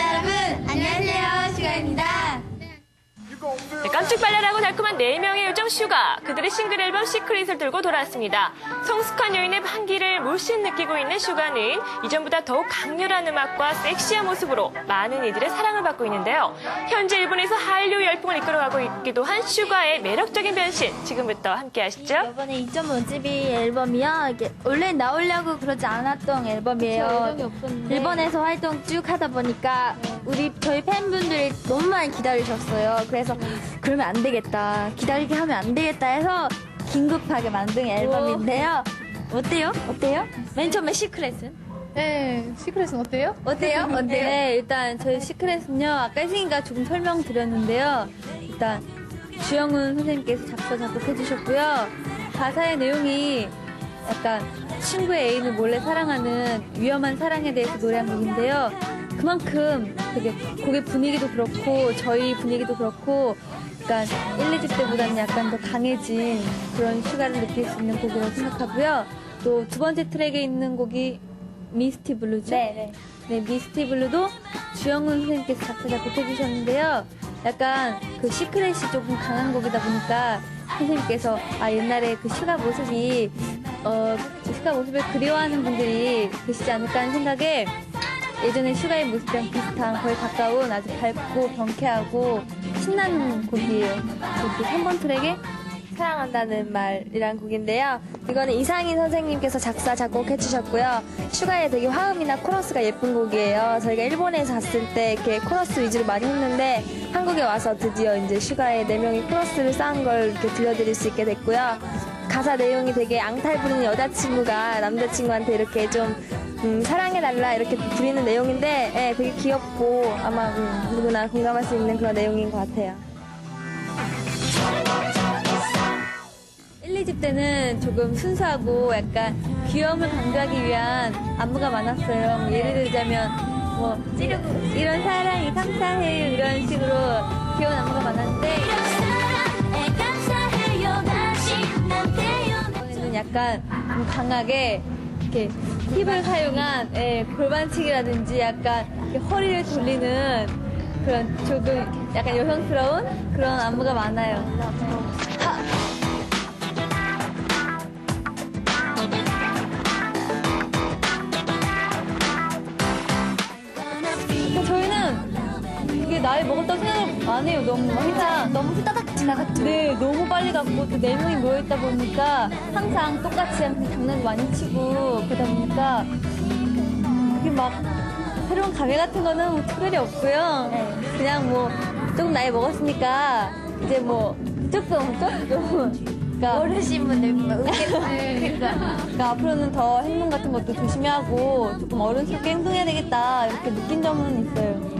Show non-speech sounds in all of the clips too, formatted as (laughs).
여러 깜찍 발랄하고 달콤한 4명의 요정 슈가 그들의 싱글 앨범 시크릿을 들고 돌아왔습니다. 성숙한 여인의 향기를 물씬 느끼고 있는 슈가는 이전보다 더욱 강렬한 음악과 섹시한 모습으로 많은 이들의 사랑을 받고 있는데요. 현재 일본에서 한류 열풍을 이끌어가고 있기도 한 슈가의 매력적인 변신 지금부터 함께 하시죠. 이번에 2.5GB 앨범이요. 이게 원래 나오려고 그러지 않았던 앨범이에요. 일본에서 활동 쭉 하다 보니까 우리 저희 팬분들이 너무 많이 기다리셨어요. 그래서 그 러면 안 되겠다. 기다리게 하면 안 되겠다 해서 긴급하게 만든 앨범인데요. 어때요? 어때요? 맨 처음에 시크릿은? 네, 시크릿은 어때요? 어때요? (laughs) 어때요? 네, 일단 저희 시크릿은요. 아까 혜승이가 조금 설명드렸는데요. 일단 주영훈 선생님께서 작사 작곡해 주셨고요. 가사의 내용이 약간 친구의 애인을 몰래 사랑하는 위험한 사랑에 대해서 노래한 곡인데요. 그만큼 되게 곡의 분위기도 그렇고 저희 분위기도 그렇고 약간 1, 2집 때보다는 약간 더 강해진 그런 슈가를 느낄 수 있는 곡이라고 생각하고요. 또 두 번째 트랙에 있는 곡이 미스티 블루죠? 네, 미스티 블루도 주영훈 선생님께서 작사 작곡해 주셨는데요. 약간 그 시크릿이 조금 강한 곡이다 보니까 선생님께서 아 옛날에 그 슈가 모습이 어 슈가 모습을 그리워하는 분들이 계시지 않을까 하는 생각에 예전에 슈가의 모습이랑 비슷한 거의 가까운 아주 밝고 경쾌하고 신나는 곡이에요. 그 3번 트랙에 사랑한다는 말이란 곡인데요. 이거는 이상인 선생님께서 작사, 작곡해 주셨고요. 슈가의 되게 화음이나 코러스가 예쁜 곡이에요. 저희가 일본에서 갔을 때 이렇게 코러스 위주로 많이 했는데 한국에 와서 드디어 이제 슈가의 네 명이 코러스를 쌓은 걸 이렇게 들려드릴 수 있게 됐고요. 가사 내용이 되게 앙탈 부리는 여자친구가 남자친구한테 이렇게 좀 음, 사랑해달라 이렇게 부리는 내용인데 예, 되게 귀엽고 아마 음, 누구나 공감할 수 있는 그런 내용인 것 같아요. 1, 2집 때는 조금 순수하고 약간 귀여움을 강조하기 위한 안무가 많았어요. 뭐 예를 들자면 뭐 찌르고 이런 사랑이 감사해요 이런 식으로 귀여운 안무가 많았는데 이번에는 약간 좀 강하게 이렇게 힙을 사용한 예, 골반치기라든지 약간 허리를 돌리는 그런 조금 약간 여성스러운 그런 안무가 많아요. 나이 먹었다고 생각을 안 해요. 너무 항상 너무 후다닥 지나갔죠. 네, 너무 빨리 갔고 또 네 명이 모여 있다 보니까 항상 똑같이 항상 장난도 많이 치고 그러다 보니까 그게 막 새로운 감회 같은 거는 뭐 특별히 없고요. 그냥 뭐 조금 나이 먹었으니까 이제 뭐 조금 조금 그러니까 어르신 분들 보면 웃겠다. (laughs) 그러니까 앞으로는 더 행동 같은 것도 조심히 하고 조금 어른스럽게 행동해야 되겠다 이렇게 느낀 점은 있어요.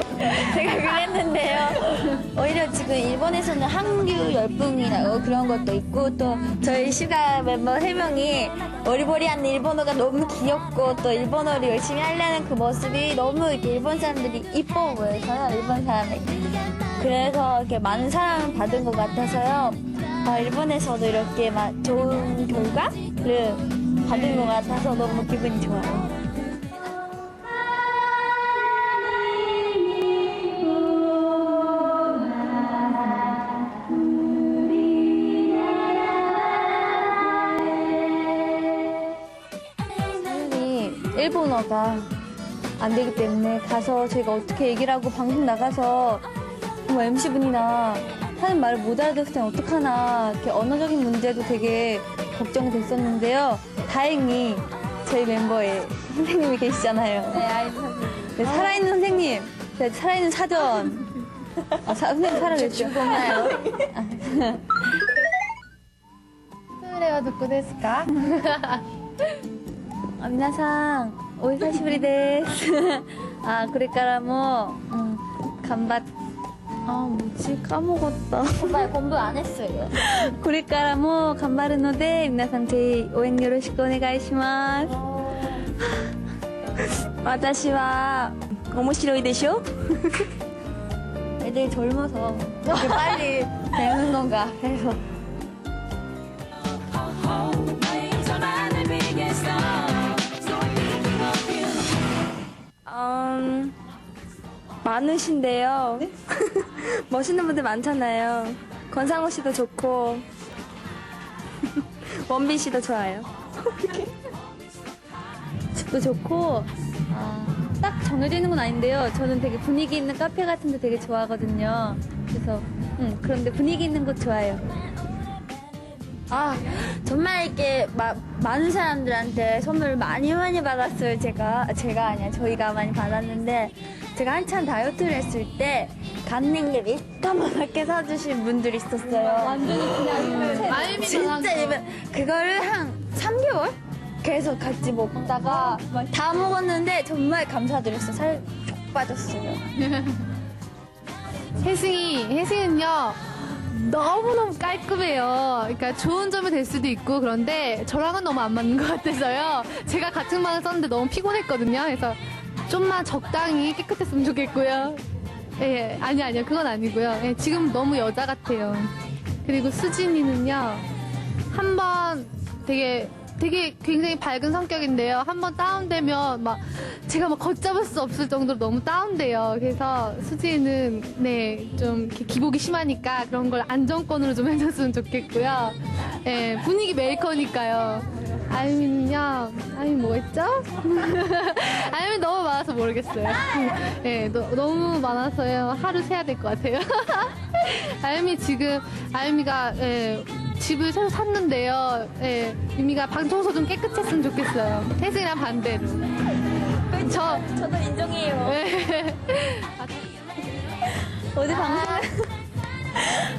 (laughs) 생각을 했는데요. 오히려 지금 일본에서는 한류 열풍이라고 그런 것도 있고 또 저희 슈가 멤버 세 명이 어리버리한 일본어가 너무 귀엽고 또 일본어를 열심히 하려는 그 모습이 너무 이렇게 일본 사람들이 이뻐 보여서요. 일본 사람이. 그래서 이렇게 많은 사랑을 받은 것 같아서요. 아, 일본에서도 이렇게 막 좋은 결과를 받은 것 같아서 너무 기분이 좋아요. 일본어가 안 되기 때문에 가서 제가 어떻게 얘기를 하고 방송 나가서 뭐 MC분이나 하는 말을 못 알아듣을 땐 어떡하나 이렇게 언어적인 문제도 되게 걱정이 됐었는데요. 다행히 저희 멤버에 선생님이 계시잖아요. 네, 아이들 선생님. 네, 살아있는 선생님, 네, 살아있는 사전. 아, 사, 선생님 살아계시죠? 죽었나요? (laughs) 토요일에 와 듣고 됐을까? (laughs) ですか 아, 미나상, 오이사시부리 데스. 아, 그러니까 음, 간밭 아, 뭐지? 까먹었다. 정말 공부 안 했어요. これからも頑張るので皆さんぜひ応援よろしくお願いします私は面白いでしょ 애들이 젊어서 이렇게 빨리 배우는 건가 해서 많으신데요. (laughs) 멋있는 분들 많잖아요. 권상우 씨도 좋고 원빈 씨도 좋아요. (laughs) 집도 좋고 아, 딱 정해져 있는 건 아닌데요. 저는 되게 분위기 있는 카페 같은 데 되게 좋아하거든요. 그래서 음, 그런데 분위기 있는 곳 좋아요. 아, 정말 이렇게 마- 많은 사람들한테 선물 많이 많이 받았어요. 제가 제가 아니야 저희가 많이 받았는데 제가 한참 다이어트를 했을 때 간냉이 이따만하게 사주신 분들이 있었어요. 완전히 그냥 마음이 진짜 예면 그거를 한 3개월 계속 같이 먹다가 다 먹었는데 정말 감사드렸어요. 살쭉 빠졌어요. (laughs) 혜승이, 혜승은요, 너무너무 깔끔해요. 그러니까 좋은 점이 될 수도 있고, 그런데 저랑은 너무 안 맞는 것 같아서요. 제가 같은 방을 썼는데 너무 피곤했거든요. 그래서 좀만 적당히 깨끗했으면 좋겠고요. 예, 아니, 아니요. 그건 아니고요. 예, 지금 너무 여자 같아요. 그리고 수진이는요, 한번 되게 되게 굉장히 밝은 성격인데요. 한번 다운되면 막 제가 막 걷잡을 수 없을 정도로 너무 다운돼요. 그래서 수지는 네, 좀 이렇게 기복이 심하니까 그런 걸 안정권으로 좀 해줬으면 좋겠고요. 예, 분위기 메이커니까요. 아유미는요, 아유미 뭐 했죠? (laughs) 아유미 너무 많아서 모르겠어요. (laughs) 예, 너, 너무 많아서요. 하루 세야 될 것 같아요. (laughs) 아유미 지금, 아유미가, 예, 집을 새로 샀는데요. 예, 유미가 방 청소 좀 깨끗했으면 좋겠어요. 혜승이랑 반대로. 저, 저도 인정해요. 예. 어제 방송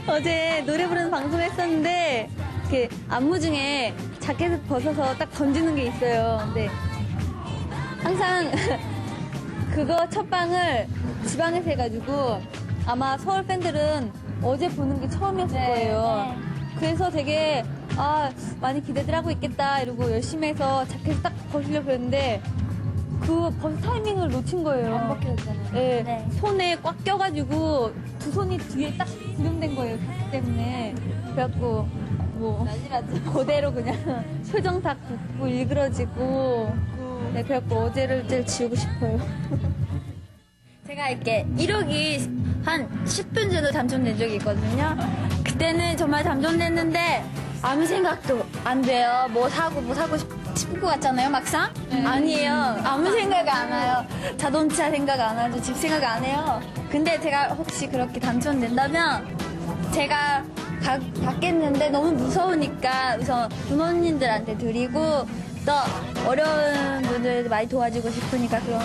어제 노래 부르는 방송을 했었는데 이렇게 안무 중에 자켓을 벗어서 딱 던지는 게 있어요. 근데 항상 (laughs) 그거 첫 방을 지방에서 해가지고 아마 서울 팬들은 어제 보는 게 처음이었을 거예요. 그래서 되게 아 많이 기대들 하고 있겠다 이러고 열심히 해서 자켓을 딱 벗으려고 했는데 그 벗을 타이밍을 놓친 거예요. 안 벗겨졌잖아요. 네, 네. 손에 꽉 껴가지고 두 손이 뒤에 딱 구름된 거예요. 그렇기 때문에 그래갖고 뭐 (laughs) 그대로 그냥 (laughs) 표정 다 굳고 일그러지고 네 그래갖고 어제를 제일 지우고 싶어요. (laughs) 제가 이렇게 1억이 한 10분 정도 당첨된 적이 있거든요. 그때는 정말 당첨됐는데 아무 생각도 안 돼요. 뭐 사고 뭐 사고 싶, 싶을 것 같잖아요, 막상? 아니에요. 아무 생각 안 와요. 자동차 생각 안 하죠. 집 생각 안 해요. 근데 제가 혹시 그렇게 당첨된다면 제가 가- 받겠는데 너무 무서우니까 우선 부모님들한테 드리고 또 어려운 분들 많이 도와주고 싶으니까 그런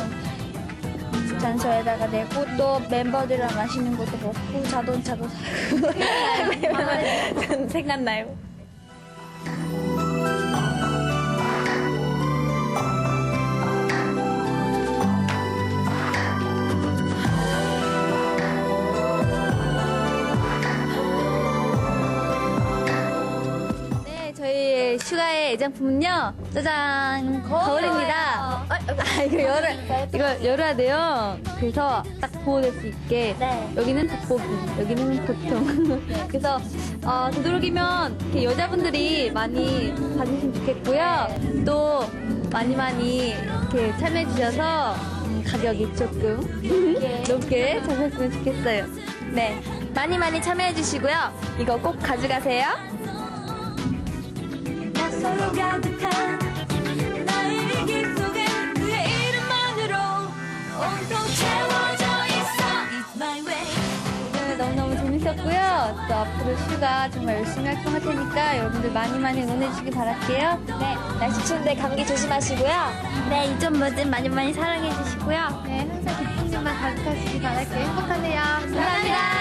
장소에다가 내고 또 멤버들이랑 맛있는 것도 먹고 자동차도 사고 (laughs) (laughs) 생각나요. 네, 애장품은요. 짜잔 거울입니다. 아 이거 열어 이거 열어야 돼요. 그래서 딱 보호될 수 있게 네. 여기는 돋보기, 여기는 보통. (laughs) 그래서 어, 되도록이면 이렇게 여자분들이 많이 봐주시면 좋겠고요. 또 많이 많이 이렇게 참여해 주셔서 음, 가격이 조금 (laughs) 높게 잡혔으면 좋겠어요. 네 많이 많이 참여해 주시고요 이거 꼭 가져가세요 서로 가득한 나의 기 속에 그의 이름만으로 온통 채워져 있어. It's my way. 오늘 너무너무 재밌었고요. 또 앞으로 슈가 정말 열심히 활동할 테니까 여러분들 많이 많이 응원해 주시기 바랄게요. 네 날씨 추운데 감기 조심하시고요. 네 이점 뭐든 많이 많이 사랑해 주시고요. 네, 항상 기쁜 일만 가득하시기 바랄게요. 행복하세요. 감사합니다